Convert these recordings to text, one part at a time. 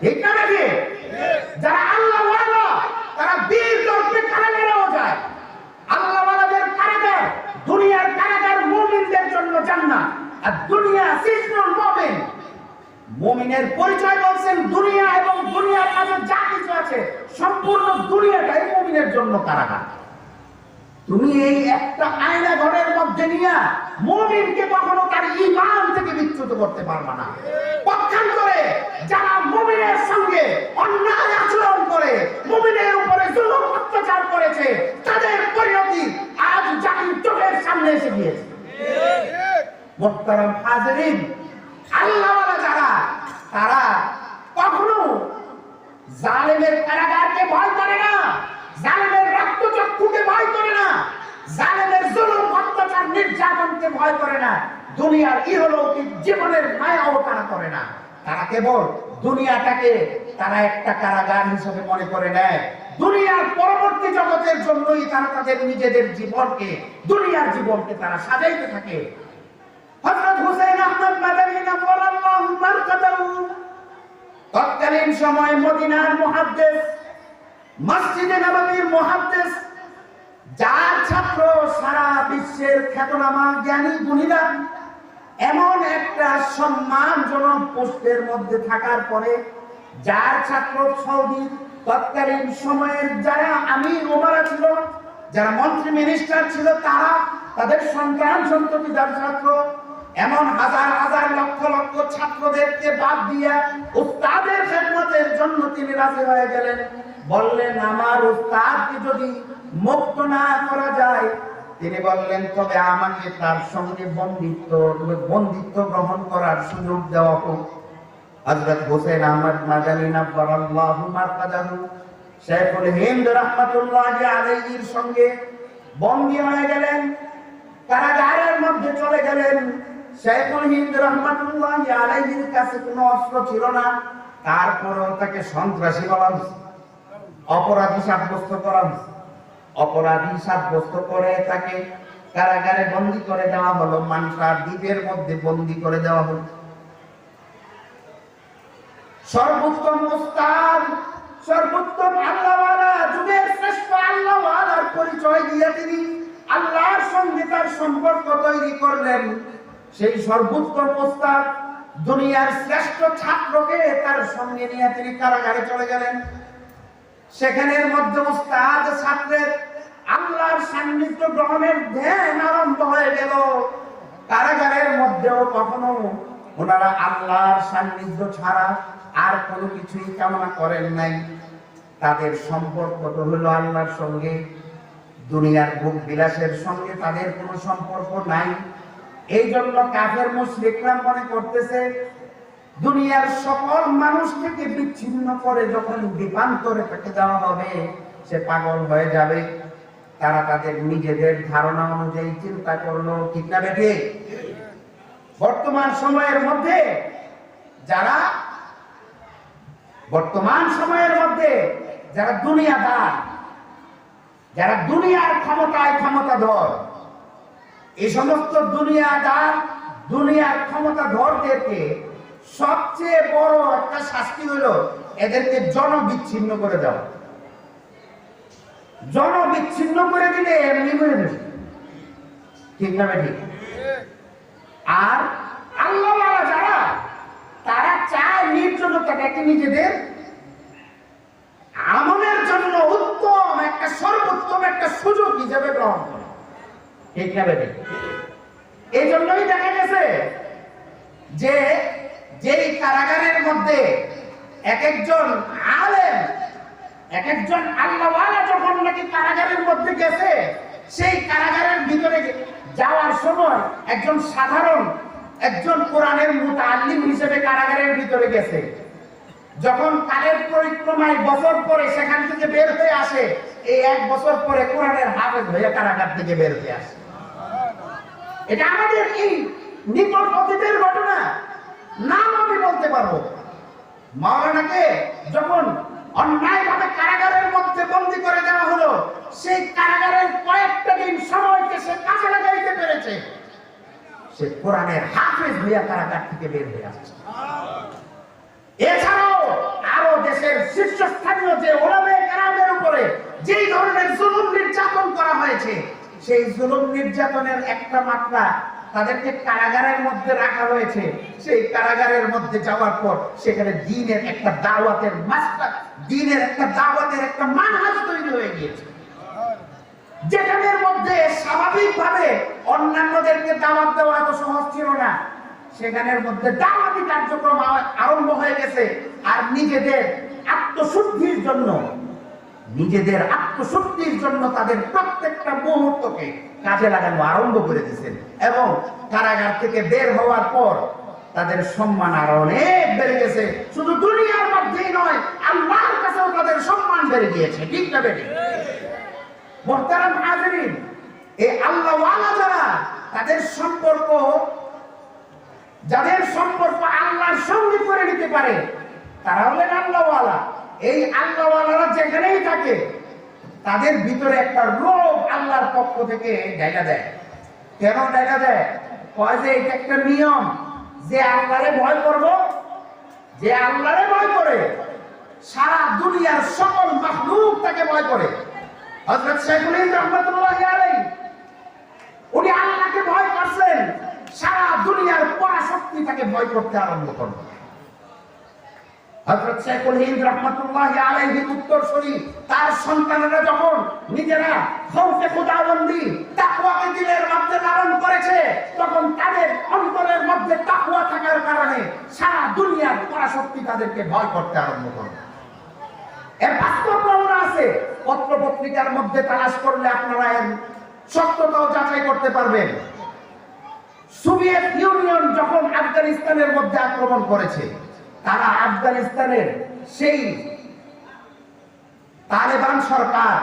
ঠিক না নাকি যারা আল্লাহ ওয়ালা তারা বীর দর্পে কারাগারেও যায় আল্লাহ ওয়ালাদের কারাগার, দুনিয়ার কারাগার মুমিনদের জন্য জান্নাত। আর দুনিয়া সিজনুল মুমিন। মুমিনের পরিচয় বলছেন দুনিয়া এবং দুনিয়ার মাঝে যা কিছু আছে, সম্পূর্ণ দুনিয়াটাই মুমিনের জন্য কারাগার। তুমি এই একটা আয়না ঘরের মধ্যে নিয়ে মুমিনকে কখনো তার ঈমান থেকে বিচ্যুত করতে পারবে না। পক্ষান্তরে যারা মুমিনের সঙ্গে অন্যায় আচরণ করে, মুমিনের উপরে জুলুম অত্যাচার করেছে, তাদের পরিণতি আজ জাতির চোখের সামনে এসে গিয়েছে। মোহতারাম হাজরিন আল্লাহওয়ালা যারা, তারা কখনো জালেমের কারাগারকে ভয় করে না। জালেমের রক্তচক্ষুকে ভয় করে না। জালেমের জুলুম, অত্যাচার, নির্যাতনকে ভয় করে না। দুনিয়ার ইহলৌকিক জীবনের মায়াও তারা করে না। তারা কেবল দুনিয়াটাকে তারা একটা কারাগার হিসেবে মনে করে নেয়। দুনিয়ার পরবর্তী জগতের জন্যই তারা তাদের নিজেদের জীবনকে, দুনিয়ার জীবনকে তারা সাজাইতে থাকে। হযরত হুসাইন আহমদ মাদানী নাফরাল্লাহু মারকাদাহু। তৎকালীন সময় মদিনার মুহাদ্দিস মসজিদে নববীর মুহাদ্দিস, যার ছাত্র সারা বিশ্বের খ্যাতনামা জ্ঞানী গুণীরা, এমন একটা সম্মানজনক পোস্টের মধ্যে থাকার পরে, যার ছাত্র সৌদি তৎকালীন সময়ের যারা আমি ওমারা ছিল, যারা মন্ত্রী মিনিস্টার ছিল, তারা তাদের সন্তান সন্ততি যার ছাত্র, এমন হাজার হাজার লক্ষ লক্ষ ছাত্রদেরকে বাদ দিয়া উস্তাদের খেদমতের জন্য তিনি রাজি হয়ে গেলেন। বললেন, আমার উস্তাদকে যদি মুক্ত না করা যায়? তিনি বললেন, তবে আমাকে তার সঙ্গে বন্দিত্ব বন্দিত্ব গ্রহণ করার সুযোগ দেওয়া হোক। হযরত হোসেন আহমদ মাদানী নাফরাল্লাহু মারকাদাহু শেখুল হিন্দ রাহমাতুল্লাহি আলাইহির সঙ্গে বন্দী হয়ে গেলেন। কারাগারের মধ্যে চলে গেলেন। শেখুল হিন্দ রহমাতুল্লাহি আলাইহির কাছে কোনো অস্ত্র ছিল না। তারপরেও তাকে সন্ত্রাসী বলা হয়েছে। অপরাধী সাব্যস্ত করা হয়েছে। অপরাধী সাব্যস্ত করে তাকে কারাগারে বন্দী করে দেওয়া হলো মানসার দ্বীপের মধ্যে বন্দী করে দেওয়া হলো। সর্বোত্তম উস্তাদ সর্বোত্তম আল্লাহওয়ালা, যুগের শ্রেষ্ঠ আল্লাহওয়ালার পরিচয় দিয়ে তিনি আল্লাহর সঙ্গে তার সম্পর্ক তৈরি করলেন। সেই সর্বোত্তম উস্তাদ দুনিয়ার শ্রেষ্ঠ ছাত্রকে তার সঙ্গে নিয়ে তিনি কারাগারে চলে গেলেন। সেখানের মধ্যে উস্তাদ, ছাত্রের আল্লাহর সান্নিধ্য গ্রহণের ধ্যান আরম্ভ হয়ে গেল। কারাগারের মধ্যেও কখনো ওনারা আল্লাহর সান্নিধ্য ছাড়া আর কোনো কিছুই কামনা করেন নাই। তাদের সম্পর্ক তো হলো আল্লাহর সঙ্গে, দুনিয়ার ভোগ বিলাসের সঙ্গে তাদের কোনো সম্পর্ক নাই। এই জন্য কাফের মুশরিকরা মনে করতেছে দুনিয়ার সকল মানুষ থেকে বিচ্ছিন্ন করে যখন দ্বীপান্তরে তাকে দেওয়া হবে, সে পাগল হয়ে যাবে। তারা তাদের নিজেদের ধারণা অনুযায়ী চিন্তা করল, ঠিক না বেঠে? বর্তমান সময়ের মধ্যে যারা, বর্তমান সময়ের মধ্যে যারা দুনিয়াদার, যারা দুনিয়ার ক্ষমতায় ক্ষমতাধর এই সমস্ত দুনিয়াদার দুনিয়ার ক্ষমতাধরদেরকে সবচেয়ে বড় একটা শাস্তি হলো এদেরকে জনবিচ্ছিন্ন করে দেওয়া। জনবিচ্ছিন্ন করে দিলে এমনি করে দেবে। ঠিক না ঠিক আর আল্লাহ যারা, তারা চায় নির্জনতাটাকে নিজেদের আমলের জন্য উত্তম একটা, সর্বোত্তম একটা সুযোগ হিসেবে গ্রহণ করে। ঠিক না এই জন্যই দেখা গেছে যে যেই কারাগারের মধ্যে এক একজন আলেম, এক একজন আল্লাহওয়ালা যখন নাকি কারাগারের মধ্যে গেছে, সেই কারাগারের ভিতরে যাওয়ার সময় একজন সাধারণ, একজন কোরআনের মুতাল্লিম হিসেবে কারাগারের ভিতরে গেছে। যখন কালের পরিক্রমায় বছর পরে সেখান থেকে বের হয়ে আসে, এই এক বছর পরে কোরআনের হাফেজ হয়ে কারাগার থেকে বের হয়ে আসে। এটা আমাদের এই নিকট অতীতের ঘটনা। নাম আমি বলতে পারব। মাওলানাকে যখন অন্যায়ভাবে কারাগারের মধ্যে বন্দী করে দেওয়া হলো, সেই কারাগারের কয়েকটা দিন সময়কে সে কাজে লাগাইতে পেরেছে। সে কোরআনের হাফেজ হইয়া কারাগার থেকে বের হয়ে আসছে। এছাড়াও আরও দেশের শীর্ষস্থানীয় যে ওলামে গ্রামের উপরে যেই ধরনের জুলুম নির্যাতন করা হয়েছে, সেই জুলুম নির্যাতনের একটা মাত্রা তাদেরকে কারাগারের মধ্যে রাখা হয়েছে। সেই কারাগারের মধ্যে যাওয়ার পর সেখানে দিনের একটা দাওয়াতের মাস্টার, দিনের একটা দাওয়াতের একটা মানহাজ তৈরি হয়ে গিয়েছে। যেখানের মধ্যে স্বাভাবিকভাবে অন্যান্যদেরকে দাওয়াত দেওয়া এত সহজ ছিল না। সেখানের মধ্যে দাওয়াতি কার্যক্রম আরম্ভ হয়ে গেছে। আর নিজেদের আত্মশুদ্ধির জন্য নিজেদের আত্মশক্তির জন্য তাদের প্রত্যেকটা মুহূর্তকে কাজে লাগানো আরম্ভ করে দিয়েছেন। এবং কারাগার থেকে বের হওয়ার পর তাদের সম্মান আরও অনেক বেড়ে গেছে। শুধু দুনিয়ার মধ্যেই নয়, আল্লাহর কাছেও তাদের সম্মান বেড়ে গিয়েছে। ঠিক না বেড়ে মোহতারাম হাজরিন, এই আল্লাহওয়ালা যারা, তাদের সম্পর্ক, যাদের সম্পর্ক আল্লাহর সঙ্গে করে নিতে পারে, তারা হলেন আল্লাহওয়ালা। এই আল্লাহওয়ালারা যেখানেই থাকে, তাদের ভিতরে একটা লোভ আল্লাহর পক্ষ থেকে দেখা দেয়। কেন দেখা দেয়? যে এটা একটা নিয়ম, যে আল্লাহরে ভয় করব, যে আল্লাহরে ভয় করে, সারা দুনিয়ার সকল মাহলুক তাকে ভয় করে। হযরত শাইখুল রহমাতুল্লাহি উনি আল্লাহকে ভয় করছেন, সারা দুনিয়ার পরাশক্তি তাকে ভয় করতে আরম্ভ করবে হযরত শাইখুল হিন্দ রাহমাতুল্লাহি আলাইহির উত্তরসূরি, তার সন্তানেরা যখন নিজেরা খৌফে খুদাবন্দি, তাকওয়াকে দিলের মধ্যে লালন করেছে, তখন তাদের অন্তরের মধ্যে তাকওয়া থাকার কারণে সারা দুনিয়ার পরাশক্তি তাদেরকে ভয় করতে আরম্ভ করবে এর বাস্তব প্রমাণ আছে। পত্র পত্রিকার মধ্যে তালাশ করলে আপনারা এর সত্যতাও যাচাই করতে পারবেন। সোভিয়েত ইউনিয়ন যখন আফগানিস্তানের মধ্যে আক্রমণ করেছে তারা আফগানিস্তানের সেই তালেবান সরকার।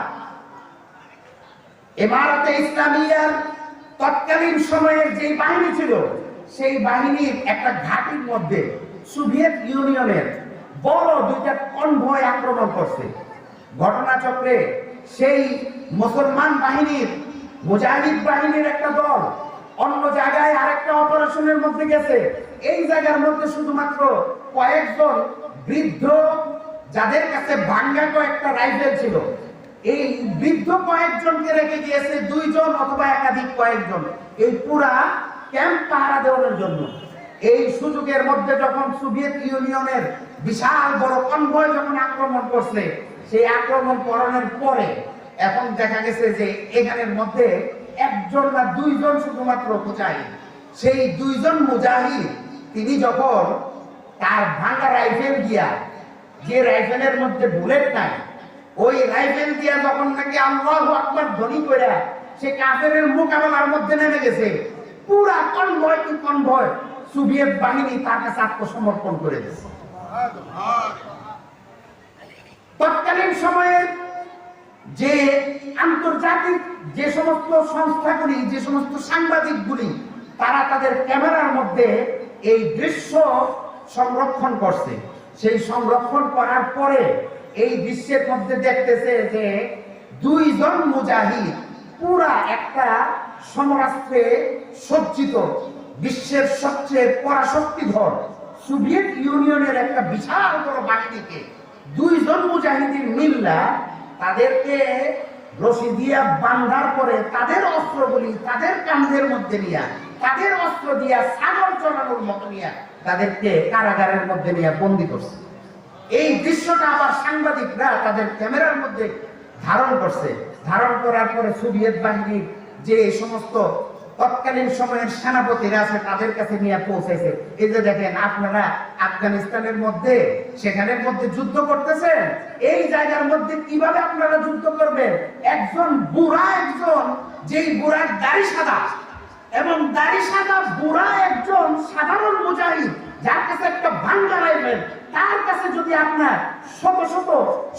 এমারতে ইসলামিয়ার তৎকালীন সময়ের যে বাহিনী ছিল, সেই বাহিনীর একটা ঘাটির মধ্যে সোভিয়েত ইউনিয়নের বড় দুইটা কনভয় আক্রমণ করছে। ঘটনাচক্রে সেই মুসলমান বাহিনীর মুজাহিদ বাহিনীর একটা দল অন্য জায়গায় আরেকটা মধ্যে গেছে। এই জায়গার মধ্যে শুধুমাত্র কয়েকজন বৃদ্ধ, যাদের কাছে ভাঙ্গা কয়েকটা রাইফেল ছিল, এই বৃদ্ধ কয়েকজনকে রেখে গিয়েছে দুইজন অথবা একাধিক কয়েকজন। এই পুরা ক্যাম্প পাহারা দেওয়ার জন্য। এই সুযোগের মধ্যে যখন সোভিয়েত ইউনিয়নের বিশাল বড় কনভয় যখন আক্রমণ করছে, সেই আক্রমণ করানোর পরে এখন দেখা গেছে যে এখানের মধ্যে একজন না দুইজন শুধুমাত্র মুজাহিদ। সেই দুইজন মুজাহিদ, তিনি যখন তার ভাঙা রাইফেল দিয়া যে রাইফেলের মধ্যে বুলেট নাই, ওই রাইফেল দিয়া যখন নাকি আল্লাহু আকবার ধ্বনি করে সে কাফেরের মোকাবেলার মধ্যে নেমে গেছে, পুরা কনভয় টু কনভয় সোভিয়েত বাহিনী তার কাছে আত্মসমর্পণ করে দিয়েছে। তৎকালীন সময়ে যে আন্তর্জাতিক যে সমস্ত সংস্থাগুলি, যে সমস্ত সাংবাদিকগুলি তারা তাদের ক্যামেরার মধ্যে এই দৃশ্য সংরক্ষণ করছে। সেই সংরক্ষণ করার পরে এই দৃশ্যের মধ্যে দেখতেছে যে দুইজন মুজাহিদ পুরা একটা সমরাস্ত্রে সজ্জিত, বিশ্বের সবচেয়ে পরাশক্তিধর সোভিয়েত ইউনিয়নের একটা বিশাল বড় বাহিনীকে। দুইজন মুজাহিদিন মিল্লা তাদেরকে রশি দিয়া বান্ধার পরে তাদের অস্ত্রগুলি তাদের কান্ধের মধ্যে নিয়া, তাদের অস্ত্র দিয়া সাগর চড়ানোর মতো নিয়া তাদেরকে কারাগারের মধ্যে নিয়ে বন্দি করছে। এই দৃশ্যটা আবার সাংবাদিকরা তাদের ক্যামেরার মধ্যে ধারণ করছে। ধারণ করার পরে সোভিয়েত বাহিনীর যে সমস্ত তৎকালীন সময়ের সেনাপতিরা আছে, তাদের কাছে নিয়ে পৌঁছেছে। এই যে দেখেন, আপনারা আফগানিস্তানের মধ্যে, সেখানের মধ্যে যুদ্ধ করতেছেন। এই জায়গার মধ্যে কীভাবে আপনারা যুদ্ধ করবেন? একজন বুড়া একজন, যেই বুড়ার দাড়ি সাদা। এবং দাড়ি সাদা বুড়া একজন সাধারণ মুজাহিদ, যার কাছে একটা ভাঙ্গা রাইফেল তার কাছে যদি আপনার শত শত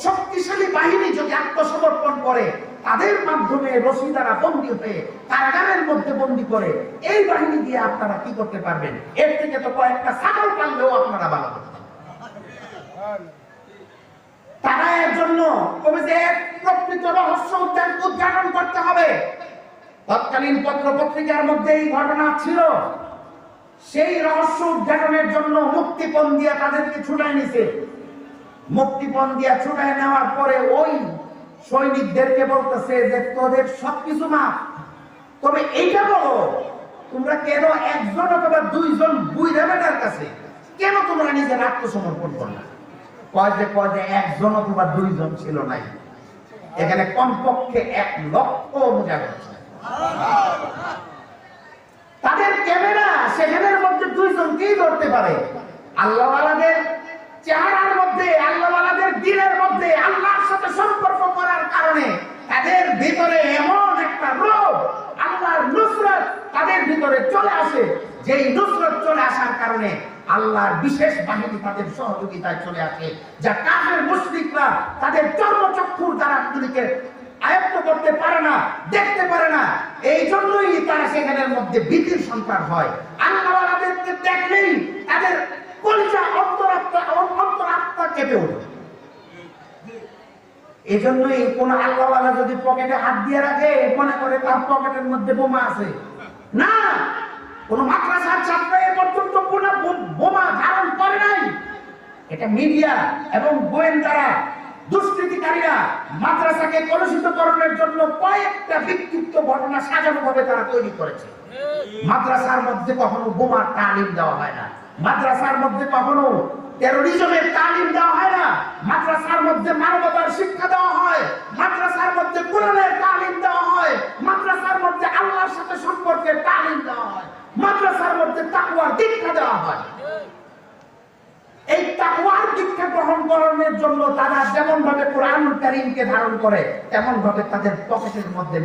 শক্তিশালী বাহিনী যদি আত্মসমর্পণ করে তাদের মাধ্যমে রশি দ্বারা বন্দী হয়ে কারাগারের মধ্যে বন্দী করে এই বাহিনী দিয়ে আপনারা কি করতে পারবেন? এর থেকে তো কয়েকটা ছাগল পাললেও আপনারা ভালো করতেন তারা এর জন্য প্রকৃত রহস্য উদ্যান- উদ্ঘাটন করতে হবে। তৎকালীন পত্র পত্রিকার মধ্যে এই ঘটনা ছিল। সেই রহস্য উদ্ঘাটনের জন্য মুক্তিপণ দিয়া তাদেরকে ছুটাই নিছে। মুক্তিপণ দিয়া ছুটাই নেওয়ার পরে ওই সৈনিকদেরকে বলতেছে যে, তোদের সবকিছু মাফ। তবে এইটা বলো, তোমরা কেন একজন অথবা দুইজন বুইরা বেটার কাছে, কেন তোমরা নিজের আত্মসমর্পণ করলা কয় যে যে, একজন অথবা দুইজন ছিল নাই। এখানে কমপক্ষে এক লক্ষ। তাদের ক্যামেরা সেখানের মধ্যে দুইজনকেই ধরতে পারে। আল্লাহওয়ালাদের চেহারার তাদের ভিতরে এমন একটা রোগ, আল্লাহর নুসরত তাদের ভিতরে চলে আসে। যেই নুসরত চলে আসার কারণে আল্লাহর বিশেষ বাহিনী তাদের সহযোগিতায় চলে আসে, যা কাফের মুশরিকরা তাদের চর্মচক্ষুর দ্বারা গুলিকে আয়ত্ত করতে পারে না, দেখতে পারে না। এই জন্যই তারা সেখানের মধ্যে ভীতির সন্তান হয়। আল্লাহওয়ালাদেরকে দেখলেই তাদের কলিজা অন্তরাত্মা অন্তরাত্মা কেঁপে ওঠে। এই জন্যই কোন আল্লাহওয়ালা যদি পকেটে হাত দিয়ে রাখে মনে করে তার পকেটের মধ্যে বোমা আছে। না! কোন মাদ্রাসার ছাত্র এ পর্যন্ত কোনো বোমা ধারণ করে নাই। এটা মিডিয়া এবং গোয়েন্দারা, দুষ্কৃতিকারীরা মাদ্রাসাকে কলুষিতকরণের জন্য কয়েকটা বিক্ষিপ্ত ঘটনা সাজানো ভাবে তারা তৈরি করেছে। মাদ্রাসার মধ্যে কখনো বোমার তালিম দেওয়া হয় না। মাদ্রাসার মধ্যে কখনো টেরোরিজমের তালিম দেওয়া হয় মাদ্রাসার মধ্যে মানবতার শিক্ষা দেওয়া হয়, মাদ্রাসার মধ্যে কোরআনের তালিম দেওয়া হয়, মাদ্রাসার মধ্যে আল্লাহর সাথে সম্পর্কের তালিম দেওয়া হয়, মাদ্রাসার মধ্যে তাকুয়ার দীক্ষা দেওয়া হয়। এই তাকওয়ার দীক্ষা গ্রহণ করানোর জন্য তারা যেমন ভাবে কোরআনুল কারীমকে ধারণ করে তেমন ভাবে তাদের পকেটের মধ্যে